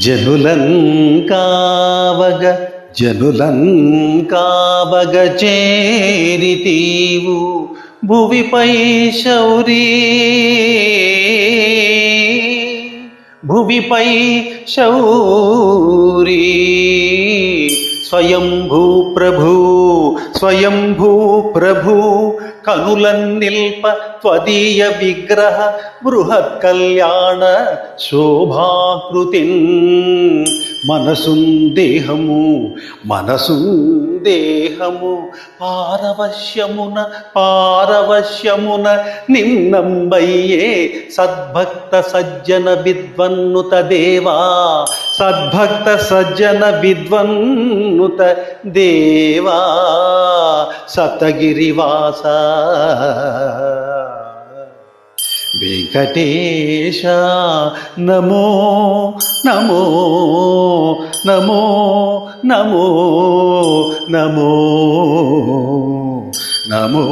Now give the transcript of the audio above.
జనులన్ కావగ జనులన్ కావగ చేరితీవు భువిపై శౌరీ. భువిపై శౌరీ. స్వయంభూ ప్రభు స్వయంభూ ప్రభు కనులన్నిల్ప త్వదీయ విగ్రహ బృహత్ కళ్యాణ శోభాకృతిన్. మనసున్ దేహము మనసున్ దేహము పారవశ్యమున పారవశ్యమున నిన్నంబయ్యే సద్భక్త సజ్జన విద్వన్నుత దేవా సద్భక్త సజ్జన విద్వన్నుత దేవా సతగిరివాస. వెంకటేశ నమో నమో నమో నమో నమో నమో.